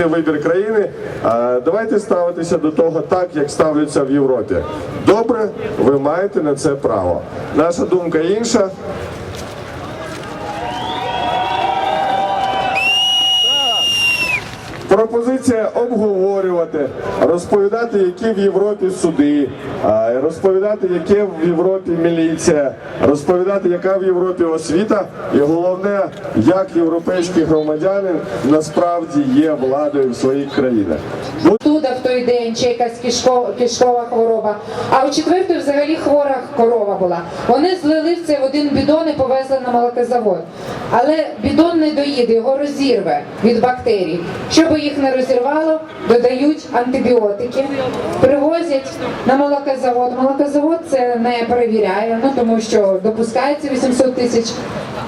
числі вибір країни. Давайте ставитися до того так, як ставляться в Європі. Добре, ви маєте на це право. Наша думка інша. Пропозиція обговорювати, розповідати, які в Європі суди, розповідати, яке в Європі міліція, розповідати, яка в Європі освіта, і головне, як європейський громадянин насправді є владою в своїх країнах. Туда в той день чи якась кишко- кишкова хвороба. А у четвертої взагалі хвора корова була. Вони злили це в один бідон і повезли на молокозавод. Але бідон не доїде, його розірве від бактерій. Щоб їх не розірвало, додають антибіотики, привозять на молокозавод. Молокозавод це не перевіряє, ну тому що допускається 800 тисяч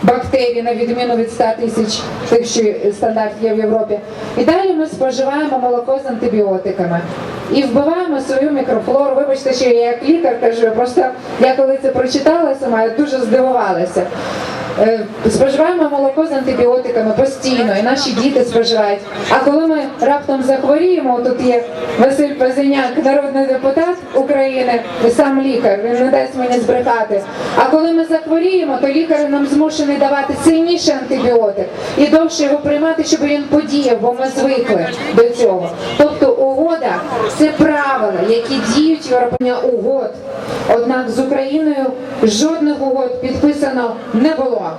бактерій на відміну від 100 тисяч тих, що стандарт є в Європі. І далі ми споживаємо молоко з антибіотиками і вбиваємо свою мікрофлору. Вибачте, що я як лікар кажу, просто я коли це прочитала сама, я дуже здивувалася. Е, Споживаємо молоко з антибіотиками постійно, і наші діти споживають. А коли ми раптом захворіємо, тут є Василь Пазиняк, народний депутат України, і сам лікар, він не дасть мені збрехати. А коли ми захворіємо, то лікар нам змушений давати сильніший антибіотик і довше його приймати, щоб він подіяв, бо ми звикли до цього. Тобто угода це правила, які діють європейська угод. Однак з Україною жодних угод підписано не було.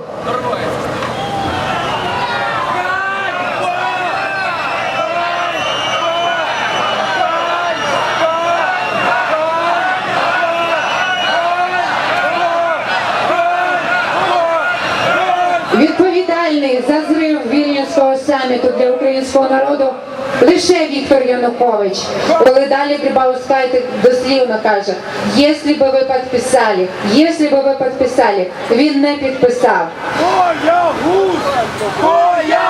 Відповідальний за саміту для українського народу лише Віктор Янукович. Коли далі Грибаускайте дослівно каже, якщо би ви підписали, якщо би ви підписали, він не підписав. Боягуз! Боягуз!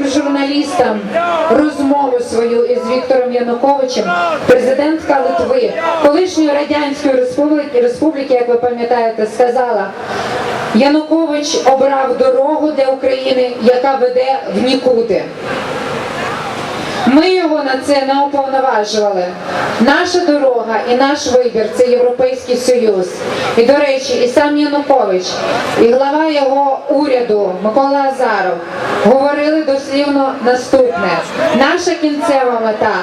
Потім журналістам розмову свою із Віктором Януковичем, президентка Литви, колишньої радянської республіки, республіки, як ви пам'ятаєте, сказала. Янукович обрав дорогу для України, яка веде в нікуди. На це не уповноважували. Наша дорога і наш вибір це Європейський Союз. І до речі, і сам Янукович, і глава його уряду Микола Азаров говорили дослівно наступне: наша кінцева мета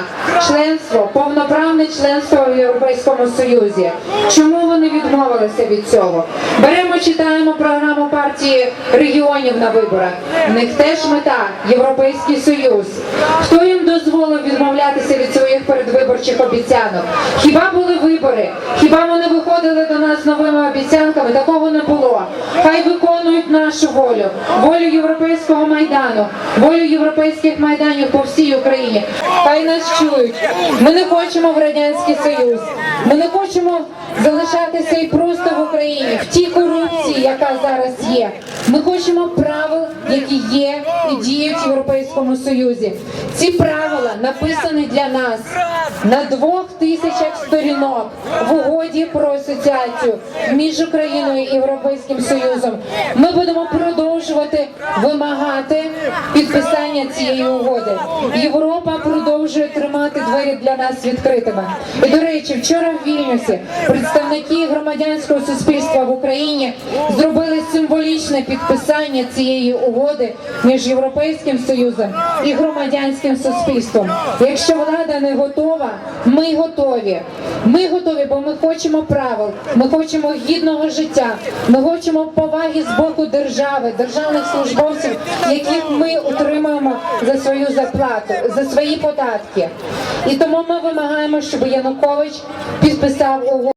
членство, повноправне членство в Європейському Союзі. Чому вони відмовилися від цього? Беремо, читаємо програму партії регіонів на виборах. В них теж мета Європейський Союз. Хто їм дозволив відмовлятися від своїх передвиборчих обіцянок? Хіба були вибори? Хіба вони виходили до нас новими обіцянками? Такого не було. Хай виконують нашу волю, волю європейського майдану, волю європейських майданів по всій Україні. Хай нас чують. Ми не хочемо в радянський союз. Ми не хочемо залишатися і просто в Україні в тій корупції, яка зараз є. Ми хочемо правил, які є Європейському Союзі. Ці правила написані для нас на двох тисячах сторінок в угоді про асоціацію між Україною і Європейським Союзом. Ми будемо продовжувати вимагати підписання цієї угоди. Європа продовжує тримати двері для нас відкритими. І до речі, вчора в Вільнюсі представники громадянського суспільства в Україні зробили символічне підписання цієї угоди між Європейським Союзом і громадянським суспільством. Якщо влада не готова, ми готові. Ми готові, бо ми хочемо правил, ми хочемо гідного життя, ми хочемо поваги з боку держави, державних службовців, яких ми утримуємо за свою зарплату, за свої податки. І тому ми вимагаємо, щоб Янукович підписав угоду.